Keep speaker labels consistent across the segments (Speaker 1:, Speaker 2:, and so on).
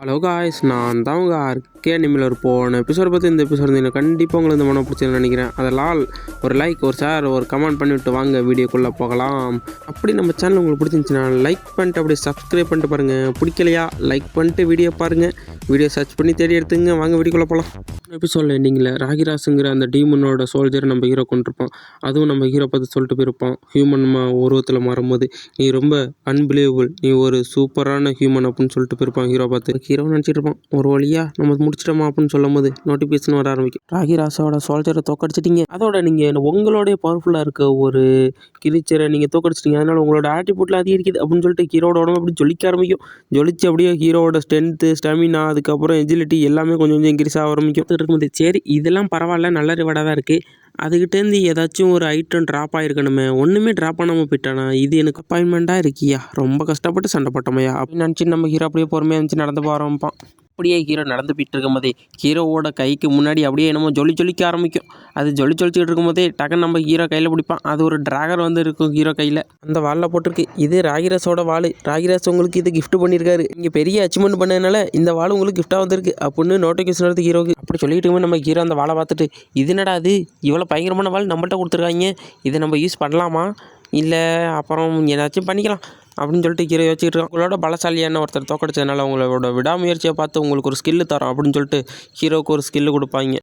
Speaker 1: Hello guys நான் தான் உங்கள் ஆர்கே நிமிலர் போன எபிசோட் பற்றி இந்த எபிசோட் எனக்கு கண்டிப்பாக உங்களுக்கு இந்த மனம் பிடிச்சதுன்னு நினைக்கிறேன். அதெல்லாம் ஒரு லைக் ஒரு ஷேர் ஒரு கமெண்ட் பண்ணிவிட்டு வாங்க வீடியோக்குள்ளே போகலாம். அப்படி நம்ம சேனல் உங்களுக்கு பிடிச்சிருந்துச்சுன்னா லைக் பண்ணிட்டு அப்படியே சப்ஸ்கிரைப் பண்ணிட்டு பாருங்கள் பிடிக்கலையா? லைக் பண்ணிட்டு வீடியோ பாருங்கள் வீடியோ சர்ச் பண்ணி தேடி எடுத்துங்க. வாங்க வீடியோக்குள்ளே போகலாம் எபிசோடில் எண்டிங்கில் ராகிராஸுங்கிற அந்த டீமனோட சோல்ஜரை நம்ம ஹீரோ கொண்டிருப்போம். அதுவும் நம்ம ஹீரோ பார்த்து சொல்லிட்டு போயிருப்போம். ஹியூமன் உருவத்தில் மாறும்போது நீ ரொம்ப அன்பிலீவபிள் நீ ஒரு சூப்பரான ஹியூமன் அப்படின்னு சொல்லிட்டு போயிருப்பான் ஹீரோ பார்த்து. ஹீரோ நினச்சிட்டு இருப்பான் ஒரு வழியாக நம்ம முடிச்சிட்டோமா அப்படின்னு சொல்லும் போது நோட்டிஃபிகேஷன் வர ஆரம்பிக்கும். ராகிராஸோட சோல்ஜரை தோக்கடிச்சிட்டீங்க. அதோட நீங்கள் உங்களுடைய பவர்ஃபுல்லாக இருக்க ஒரு கிரிச்சரை நீங்கள் தோக்கடிச்சிட்டீங்க. அதனால உங்களோட ஆட்டிடியூட்டில் அதிகரிக்குது அப்படின்னு சொல்லிட்டு ஹீரோட உடம்பு அப்படி ஜொலிக்க ஆரம்பிக்கும். ஜொலிச்சு அப்படியே ஹீரோட ஸ்ட்ரென்த்து ஸ்டாமினா அதுக்கப்புறம் எஜிலிட்டி எல்லாமே கொஞ்சம் கொஞ்சம் இன்க்ரீஸ் ஆக ஆரம்பிக்கும். இருக்கும்போது சரி இதெல்லாம் பரவாயில்ல. நல்ல ரிவார்டாக தான் இருக்குது அதுக்கிட்டேருந்து ஏதாச்சும் ஒரு ஐட்டம் ட்ராப் ஆகிருக்கணுமே ஒன்றுமே ட்ராப் பண்ணாமல் போயிட்டானா? இது எனக்கு அப்பாயின்மெண்ட்டாக இருக்கியா? ரொம்ப கஷ்டப்பட்டு சண்டை போட்டோமையா? அப்படின்னு நினச்சி நம்ம ஹீரோ அப்படியே பொறுமையாக இருந்துச்சு நடந்து போக ஆரம்பிப்பான் அப்படியே ஹீரோ நடந்து போயிட்டு இருக்கும்போதே ஹீரோவோட கைக்கு முன்னாடி அப்படியே என்னமோ ஜொலி ஜொலிக்க ஆரம்பிக்கும். அது ஜொலி இருக்கும் இருக்கும்போதே டக்குன்னு நம்ம ஹீரோ கையில் பிடிப்பான். அது ஒரு டிராகர் வந்து இருக்கும் ஹீரோ கையில். அந்த வாலில் போட்டிருக்கு. இது ராகிராஸோட வாள். ராகிராஸ் உங்களுக்கு இது கிஃப்ட் பண்ணியிருக்காரு. நீங்கள் பெரிய அச்சீவ்மெண்ட் பண்ணதுனால இந்த வாள் உங்களுக்கு கிஃப்டாக வந்திருக்கு. அப்படின்னு நோட்டிஃபிகேஷன் எடுத்து ஹீரோக்கு அப்படி சொல்லிட்டு நம்ம ஹீரோ அந்த வாழை பார்த்துட்டு இது என்னடா அது இவ்வளோ பயங்கரமான வாள் நம்மள்கிட்ட கொடுத்துருக்காங்க. இதை நம்ம யூஸ் பண்ணலாமா? இல்லை அப்புறம் ஏதாச்சும் பண்ணிக்கலாம். அப்படின்னு சொல்லிட்டு ஹீரோ யோசிச்சுட்டு இருக்கான் உங்களோட பலசாலியான ஒருத்தர் தோக்கடிச்சதுனால உங்களோட விடாமுயற்சியை பார்த்து உங்களுக்கு ஒரு ஸ்கில்லு தரோம் அப்படின்னு சொல்லிட்டு ஹீரோக்கு ஒரு ஸ்கில்லு கொடுப்பாங்க.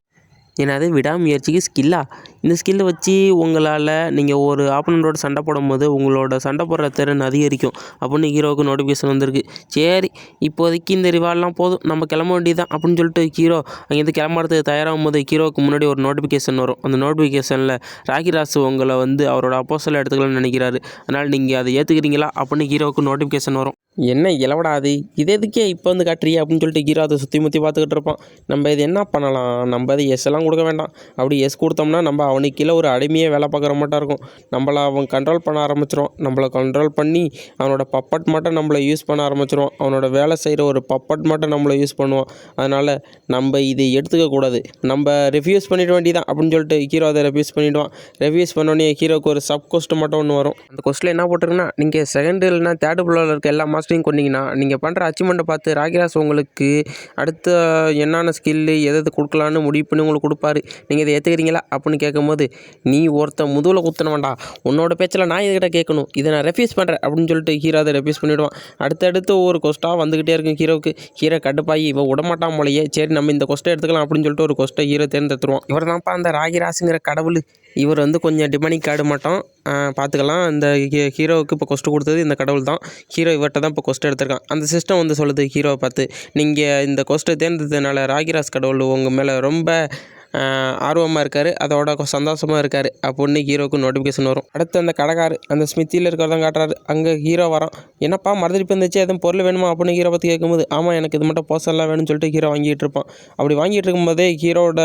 Speaker 1: என்னது விடாமுயற்சிக்கு ஸ்கில்லா இந்த ஸ்கில்லை வச்சு உங்களால் நீங்கள் ஒரு ஆப்பனண்டோட சண்டை போடும்போது உங்களோட சண்டை போடுற திறன் அதிகரிக்கும். அப்படின்னு ஹீரோவுக்கு நோட்டிஃபிகேஷன் வந்திருக்கு. சரி இப்போதைக்கு இந்த ரிவார்ட்லாம் போதும். நம்ம கிளம்ப வேண்டியதான் அப்படின்னு சொல்லிட்டு ஹீரோ அங்கேருந்து கிளம்புறதுக்கு தயாராகும் போது ஹீரோவுக்கு முன்னாடி ஒரு நோட்டிஃபிகேஷன் வரும். அந்த நோட்டிஃபிகேஷனில் ராகிராசு உங்களை வந்து அவரோட அப்போசல் எடுத்துக்கலாம்னு நினைக்கிறாரு. அதனால் நீங்கள் அதை ஏற்றுக்கிறீங்களா அப்படின்னு ஹீரோவுக்கு நோட்டிஃபிகேஷன் வரும். என்ன இலவடாது இது எதுக்கே இப்போ வந்து காட்டுறியா அப்படின்னு சொல்லிட்டு ஹீரோ அதை சுற்றி முற்றி பார்த்துக்கிட்டு இருப்பான். நம்ம இது என்ன பண்ணலாம்? நம்ம இது எஸ் எல்லாம் கொடுக்க வேண்டாம். அப்படி எஸ் கொடுத்தோம்னா நம்ம அவனுக்கு கீழே ஒரு அடிமையே வேலை பார்க்குற மாட்டா இருக்கும். நம்மளை அவன் கண்ட்ரோல் பண்ண ஆரம்பிச்சிருவான். நம்மளை கண்ட்ரோல் பண்ணி அவனோட பப்பட் மட்டும் நம்மளை யூஸ் பண்ண ஆரம்பிச்சிருவான். அவனோட வேலை செய்கிற ஒரு பப்பட் மட்டும் நம்மளை யூஸ் பண்ணுவான். அதனால் நம்ம இதை எடுத்துக்கக்கூடாது நம்ம ரிஃப்யூஸ் பண்ணிட வேண்டியதான் அப்படின்னு சொல்லிட்டு ஹீரோ அதை ரெஃப்யூஸ் பண்ணிவிடுவான் ரெஃப்யூஸ் பண்ணோடனே ஹீரோக்கு ஒரு சப் கொஸ்ட் மட்டும் ஒன்று வரும். அந்த கொஸ்டில் என்ன போட்டிருக்குன்னா நீங்கள் செகண்ட் இல்லைனா தேர்ட் ஃப்ளோரில் இருக்க எல்லா மாஸ்டரையும் கொண்டீங்கன்னா நீங்கள் பண்ணுற அச்சீவ்மெண்ட்டை பார்த்து ராகிராஸ் உங்களுக்கு அடுத்த என்னென்ன ஸ்கில்லு எது எது கொடுக்கலான்னு முடிவு பண்ணி உங்களுக்கு கொடுப்பாரு. நீங்கள் இதை ஏற்றுக்கிறீங்களா அப்படின்னு கேட்க கேட்கும்போது நீ ஒருத்தன் முதுகில் குத்தன வேண்டாம் உன்னோட பேச்சில் நான் இதுகிட்ட கேட்கணும்? இதை நான் ரெஃப்யூஸ் பண்ணுறேன் அப்படின்னு சொல்லிட்டு ஹீரோ அதை ரெஃப்யூஸ் பண்ணிவிடுவான் அடுத்தடுத்து ஒவ்வொரு கொஸ்ட்டாக வந்துக்கிட்டே இருக்கும் ஹீரோவுக்கு. ஹீரோ கடுப்பாகி இவன் விடமாட்டான் போலையே. சரி நம்ம இந்த கொஸ்ட்டை எடுத்துக்கலாம். அப்படின்னு சொல்லிட்டு ஒரு கொஸ்ட்டை ஹீரோ தேர்ந்தெடுத்துருவான். இவர் தான்ப்பா அந்த ராகிராஸுங்கிற கடவுள். இவர் வந்து கொஞ்சம் டிமனிக் கார்டு மாட்டோம். பார்த்துக்கலாம். இந்த ஹீ- ஹீரோவுக்கு இப்போ கொஸ்ட்டு கொடுத்தது இந்த கடவுள் தான். ஹீரோ இவர்கிட்ட தான் இப்போ கொஸ்ட் எடுத்திருக்கான். அந்த சிஸ்டம் வந்து சொல்லுது ஹீரோவை பார்த்து நீங்கள் இந்த கொஸ்ட்டை தேர்ந்ததுனால ராகிராஸ் கடவுள் உங்கள் மேலே ரொம்ப ஆர்வமாக இருக்கார். அதோட சந்தோஷமாக இருக்கார். அப்படின்னு ஹீரோவுக்கு நோட்டிஃபிகேஷன் வரும். அடுத்து அந்த கடைக்காரு அந்த ஸ்மித்தியில் இருக்கிறதான் காட்டுறாரு. அங்கே ஹீரோ வரான். என்னப்பா மறந்துட்டு இருந்துச்சு எதுவும் பொருள் வேணுமா அப்படின்னு ஹீரோ பற்றி கேட்கும்போது ஆமாம் எனக்கு இது மட்டும் போஸ்டர்லாம் வேணும்னு சொல்லிட்டு ஹீரோ வாங்கிட்டு இருப்பான். அப்படி வாங்கிட்டு இருக்கும்போதே ஹீரோவோட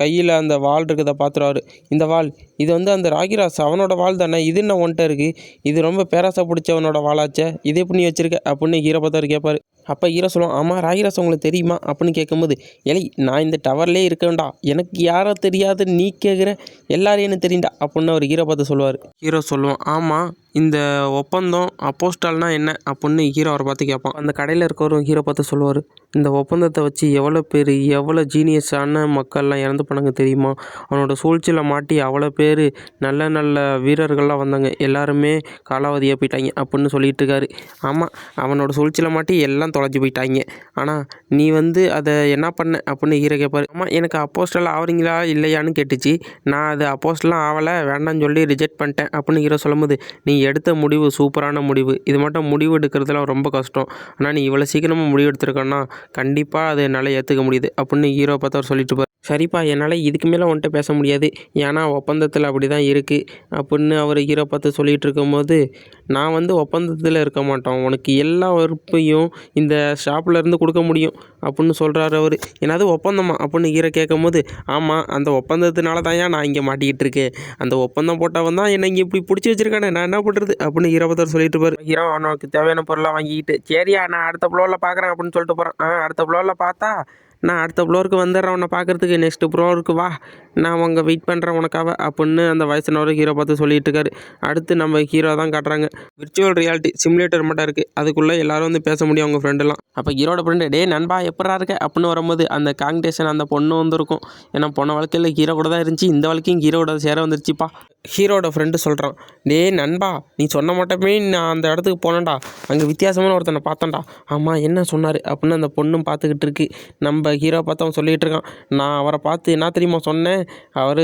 Speaker 1: கையில் அந்த வால் இருக்கிறத பார்த்துருவாரு இந்த வால் இது வந்து அந்த ராகிராஸ் அவனோட வால் தானே? இது என்ன ஒன்ட்ட இருக்குது இது ரொம்ப பேராசை பிடிச்சவனோட வாளாச்சே. இது எப்படி நீ வச்சிருக்க? அப்படின்னு ஹீரோ பார்த்தாரு கேட்பாரு அப்போ ஹீரோ சொல்லுவான் ஆமாம் ராகிராஸ் உங்களுக்கு தெரியுமா? அப்படின்னு கேட்கும்போது எலை நான் இந்த டவர்லேயே இருக்கேன்டா. எனக்கு யாரோ தெரியாது நீ கேட்குற எல்லாரையும் எனக்கு தெரியும்டா? அப்படின்னு அவர் ஹீரோ பார்த்து சொல்லுவார். ஹீரோ சொல்லுவான் ஆமாம் இந்த ஒப்பந்தம் அப்போஸ்டால்னா என்ன? அப்படின்னு ஹீரோ அவரை பார்த்து கேட்பான் அந்த கடையில் இருக்கிறவரும் ஹீரோ பார்த்து சொல்லுவார் இந்த ஒப்பந்தத்தை வச்சு எவ்வளோ பேர் எவ்வளோ ஜீனியஸான மக்கள்லாம் இறந்து போனாங்க தெரியுமா? அவனோட சூழ்ச்சியில் மாட்டி அவ்வளோ பேர் நல்ல நல்ல வீரர்கள்லாம் வந்தாங்க. எல்லாருமே காலாவதியாக போயிட்டாங்க அப்படின்னு சொல்லிட்டு இருக்காரு ஆமாம் அவனோட சூழ்ச்சியில் மாட்டி எல்லாம் தொலைஞ்சு போயிட்டாங்க. ஆனால் நீ வந்து அதை என்ன பண்ண அப்படின்னு ஹீரோ கேட்பாரு ஆமாம் எனக்கு அப்போஸ்டல் ஆவறீங்களா இல்லையான்னு கேட்டுச்சு. நான் அது அப்போஸ்டலாம் ஆகலை வேண்டாம்னு சொல்லி ரிஜெக்ட் பண்ணிட்டேன் அப்படின்னு ஹீரோ சொல்லும்போது நீ எடுத்த முடிவு சூப்பரான முடிவு. இது மட்டும் முடிவு எடுக்கிறதுலாம் ரொம்ப கஷ்டம். ஆனால் நீ இவ்வளோ சீக்கிரமாக முடிவு எடுத்திருக்கன்னா கண்டிப்பாக அதை என்னால் ஏற்றுக்க முடியுது. அப்படின்னு ஹீரோ பார்த்து அவர் சொல்லிட்டு இருப்பார் சரிப்பா என்னால் இதுக்கு மேலே உன்கிட்ட பேச முடியாது. ஏன்னா ஒப்பந்தத்தில் அப்படி தான் இருக்குது அப்படின்னு அவர் ஹீரோ பார்த்து சொல்லிகிட்டு இருக்கும்போது நான் வந்து ஒப்பந்தத்தில் இருக்க மாட்டோம். உனக்கு எல்லா வறுப்பையும் இந்த ஷாப்பில் இருந்து கொடுக்க முடியும் அப்படின்னு சொல்கிறாரு அவர். என்னது ஒப்பந்தமா? அப்படின்னு ஹீரோ கேட்கும்போது ஆமாம் அந்த ஒப்பந்தத்தினால தான் நான் இங்கே மாட்டிக்கிட்டு இருக்கேன். அந்த ஒப்பந்தம் போட்டவன் தான் என்னை இங்கே இப்படி பிடிச்சி வச்சிருக்கானே நான் என்ன பண்ணுறது அப்படின்னு ஹீரோ பார்த்து சொல்லிட்டு இருப்பாரு. ஹீரோ அவனுக்கு தேவையான பொருளாக வாங்கிக்கிட்டு சரியா நான் அடுத்த ஃப்ளோரில் பார்க்குறேன் அப்படின்னு சொல்லிட்டு போகிறான் ஆ அடுத்த ஃப்ளோரில் பார்த்தா நான் அடுத்த ஃப்ளோருக்கு வந்துடுறேன் உன்னை பார்க்குறதுக்கு. நெக்ஸ்ட் ஃப்ளோருக்கு வா. நான் உங்கள் வெயிட் பண்ணுறேன் உனக்காக அப்படின்னு அந்த வயசானவர் ஹீரோ பார்த்து சொல்லிட்டு இருக்காரு. அடுத்து நம்ம ஹீரோ தான் காட்டுறாங்க. விர்ச்சுவல் ரியாலிட்டி சிமுலேட்டர் மட்டும் இருக்குது அதுக்குள்ளே எல்லாரும் வந்து பேச முடியும் அவங்க ஃப்ரெண்டெல்லாம் அப்போ ஹீரோட ஃப்ரெண்டு டே நண்பா எப்படா இருக்க? அப்படின்னு வரும்போது அந்த காங்கிடேஷன் அந்த பொண்ணு வந்திருக்கும். ஏன்னா போன வாழ்க்கையில் ஹீரோ கூட தான் இருந்துச்சு. இந்த வாழ்க்கையும் ஹீரோ கூட சேர வந்துருச்சுப்பா. ஹீரோட ஃப்ரெண்டு சொல்கிறான் டே நண்பா நீ சொன்ன மட்டுமே நான் அந்த இடத்துக்கு போனேன்டா. அங்கே வித்தியாசமான ஒருத்தனை பார்த்தேன்டா. ஆமாம் என்ன சொன்னார்? அப்படின்னு அந்த பொண்ணும் பார்த்துக்கிட்டு இருக்கு. நம்ம ஹீரோ பார்த்து அவன் சொல்லிகிட்டு இருக்கான். நான் அவரை பார்த்து என்ன தெரியுமா சொன்னேன்? அவர்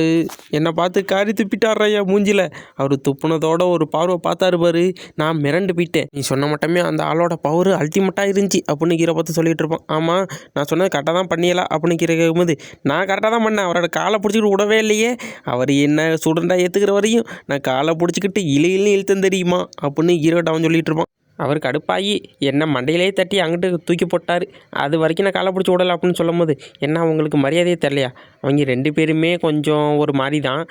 Speaker 1: என்னை பார்த்து காரி துப்பிட்டாரையா மூஞ்சில. அவர் துப்புனதோட ஒரு பார்வை பார்த்தாரு பாரு நான் மிரண்டு போயிட்டேன். நீ சொன்ன மட்டுமே அந்த ஆளோட பவர் அல்டிமேட்டாக இருந்துச்சு அப்படின்னு ஹீரோ பார்த்து சொல்லிகிட்டு இருப்பான். ஆமாம் நான் சொன்னது கரெக்டாக தான் பண்ணியலா அப்படின்னு ஹீரோ கேட்கும்போது நான் கரெக்டாக தான் பண்ணேன். அவரோட காலை பிடிச்சிக்கிட்டு விடவே இல்லையே. அவர் என்ன ஸ்டூடெண்ட்டாக ஏற்றுக்கிற வரையும் நான் காலை பிடிச்சிக்கிட்டு இழு இழு இழுத்தம் தெரியுமா அப்படின்னு ஹீரோட்ட அவன் சொல்லிகிட்டு இருப்பான். அவர் கடுப்பாகி என்ன மண்டையிலே தட்டி அங்கிட்டு தூக்கி போட்டார். அது வரைக்கும் நான் காலை பிடிச்சி விடலை அப்படின்னு சொல்லும்போது என்ன அவங்களுக்கு மரியாதையே தெரியலையா? அவங்க ரெண்டு பேருமே கொஞ்சம் ஒரு மாதிரி தான்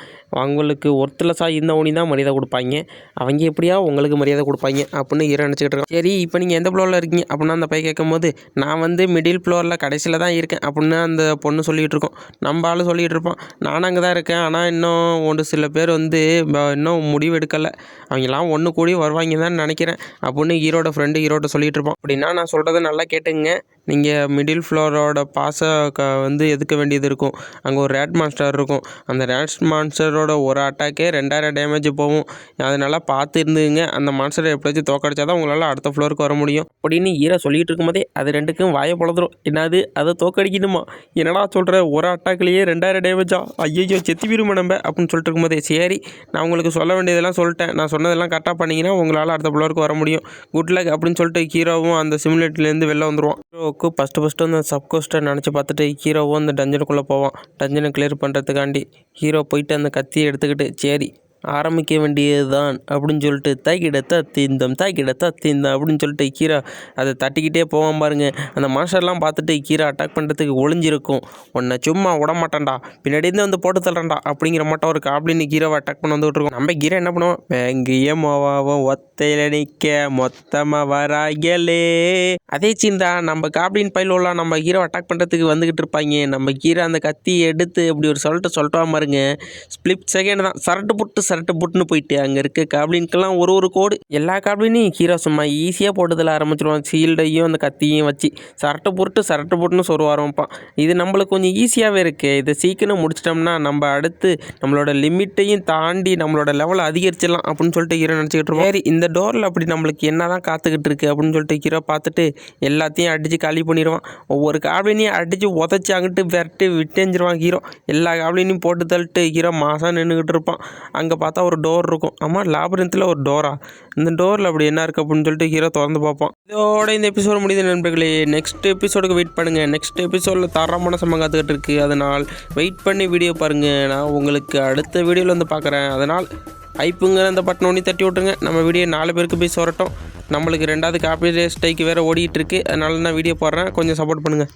Speaker 1: அவங்களுக்கு ஒர்த்லெஸ்ஸாக இருந்த தான் மரியாதை கொடுப்பாங்க. அவங்க எப்படியா உங்களுக்கு மரியாதை கொடுப்பாங்க அப்படின்னு இரு நினச்சிக்கிட்டு இருக்கோம் சரி இப்போ நீங்கள் எந்த ஃப்ளோரில் இருக்கீங்க? அப்படின்னா அந்த பையன் கேட்கும்போது நான் வந்து மிடில் ஃப்ளோரில் கடைசியில் தான் இருக்கேன் அப்படின்னு அந்த பொண்ணு சொல்லிகிட்டு இருக்கோம். நம்ம ஆள் சொல்லிகிட்டு இருப்பான். நானும் அங்கே தான் இருக்கேன். ஆனால் இன்னும் ஒரு சில பேர் வந்து இன்னும் முடிவு எடுக்கலை. அவங்கெல்லாம் ஒன்று கூடி வருவாங்க தான் நினைக்கிறேன் அப்படின்னு ஹீரோட ஃப்ரெண்டு ஹீரோட்ட சொல்லிட்டு இருப்பான் அப்படின்னா நான் சொல்கிறத நல்லா கேட்டுங்க. நீங்கள் மிடில் ஃப்ளோரோட பாஸை க வந்து எதுக்க வேண்டியது இருக்கும்? அங்கே ஒரு ரேட் மாஸ்டர் இருக்கும். அந்த ரேட் மான்ஸ்டரோட ஒரு அட்டாக்கே ரெண்டாயிரம் டேமேஜ் போகும். அதனால் பார்த்து இருந்துங்க அந்த மான்ஸ்டரை எப்படியாச்சும் தோக்கடிச்சா தான் உங்களால் அடுத்த ஃப்ளோருக்கு வர முடியும். அப்படின்னு ஹீரோ சொல்லிகிட்டு இருக்கும்போதே அது ரெண்டுக்கும் வாயை பொழுதுரும் என்னது? அதை தோக்கடிக்கணுமா? என்னடா சொல்கிற ஒரு அட்டாக்லேயே ரெண்டாயிரம் டேமேஜா ஐயோ செத்து விரும்ப நம்ம அப்படின்னு சொல்லிட்டு இருக்கும்போதே சரி நான் உங்களுக்கு சொல்ல வேண்டியதெல்லாம் சொல்லிட்டேன். நான் சொன்னதெல்லாம் கரெக்டாக பண்ணிங்கன்னா உங்களால் அடுத்த ஃப்ளோருக்கு வர முடியும். குட் லக் அப்படின்னு சொல்லிட்டு ஹீரோவும் அந்த சிமுலேட்லேருந்து வெளில வந்துடுவான் ஹீரோவுக்கு ஃபஸ்ட்டு ஃபஸ்ட்டு அந்த சப்கோஸ்ட்டை நினச்சி பார்த்துட்டு ஹீரோவும் அந்த டஞ்சனுக்குள்ளே போவான். டஞ்சனை கிளியர் பண்ணுறதுக்காண்டி ஹீரோ போயிட்டு அந்த கத்தியை எடுத்துக்கிட்டு சரி ஆரம்பிக்க வேண்டியது தான் அப்படின்னு சொல்லிட்டு தாக்கிடத்தா தீந்தம் தாக்கிடத்தா தீந்தம் அப்படின்னு சொல்லிட்டு கீரா அதை தட்டிக்கிட்டே போவான் பாருங்க. அந்த மாஸ்டர்லாம் பார்த்துட்டு கீரா அட்டாக் பண்ணுறதுக்கு ஒளிஞ்சிருக்கும். உன்னை சும்மா விட மாட்டான்டா பின்னாடி இருந்து வந்து போட்டு தள்ளுறேன்டா அப்படிங்கிற மாட்டோம் ஒரு அப்படின்னு கீராவை அட்டாக் பண்ண வந்துட்டு இருக்கோம். நம்ம கீரா என்ன பண்ணுவோம் எங்கேயே மோவாவும் ஒத்தையில நிற்க மொத்தமாக வராயலே. அதே சீன்டா நம்ம காப்ளின் பயிலோலாம் நம்ம ஹீரோ அட்டாக் பண்ணுறதுக்கு வந்துக்கிட்டு இருப்பாங்க. நம்ம கீரை அந்த கத்தி எடுத்து இப்படி ஒரு சொல்லிட்டு சொல்லிட்டு பாருங்க. ஸ்பிளிப் செகண்ட் தான். சரட்டு புட்டு சரட்டு புட்டுன்னு போயிட்டு அங்கே இருக்க. காப்ளின்க்கெல்லாம் ஒரு ஒரு கோடு. எல்லா காப்ளினையும் ஹீரோ சும்மா ஈஸியாக போட்டதில் ஆரம்பிச்சிருவான் சீல்டையும் அந்த கத்தியும் வச்சு. சரட்டு புட்டு சரட்டு புட்டுன்னு சொல்ல ஆரம்பிப்பான் இது நம்மளுக்கு கொஞ்சம் ஈஸியாகவே இருக்குது இதை சீக்கிரம் முடிச்சிட்டோம்னா நம்ம அடுத்து நம்மளோட லிமிட்டையும் தாண்டி நம்மளோட லெவலை அதிகரிச்சிடலாம் அப்படின்னு சொல்லிட்டு ஹீரோ நினச்சிக்கிட்டு இருக்கோம். சரி இந்த டோரில் அப்படி நம்மளுக்கு என்ன தான் காத்துக்கிட்டு இருக்குது அப்படின்னு சொல்லிட்டு ஹீரோ பார்த்துட்டு எல்லாத்தையும் அடித்து காலி பண்ணிடுவான். ஒவ்வொரு காப்ளினையும் அடித்து உதச்சி அங்கிட்டு விரட்டு விட்டேஞ்சிருவான் ஹீரோ எல்லா காப்ளினையும் போட்டு தள்ளிட்டு ஹீரோ மாதம் நின்றுக்கிட்டு இருப்பான். அங்கே பார்த்தா ஒரு டோர் இருக்கும். ஆமாம் லாபரத்தில் ஒரு டோரா இந்த டோரில் அப்படி என்ன இருக்குது அப்படின்னு சொல்லிட்டு ஹீரோ திறந்து பார்ப்பான். இதோட இந்த எபிசோடு முடியுது நண்பர்களே. நெக்ஸ்ட் எபிசோடுக்கு வெயிட் பண்ணுங்கள் நெக்ஸ்ட் எபிசோடில் தரமான சம்பவம் காத்துக்கிட்டு இருக்குது அதனால் வெயிட் பண்ணி வீடியோ பாருங்கள் நான் உங்களுக்கு அடுத்த வீடியோவில் வந்து பார்க்குறேன். அதனால் ஐப்புங்கிற அந்த பட்டன் ஒன்றி தட்டி விட்ருங்க நம்ம வீடியோ நாலு பேருக்கு போய் சொரட்டும். நம்மளுக்கு ரெண்டாவது காப்பி ஸ்டைக்கு வேறு ஓடிட்டு இருக்கு. அதனால நான் வீடியோ போடுறேன். கொஞ்சம் சப்போர்ட் பண்ணுங்கள்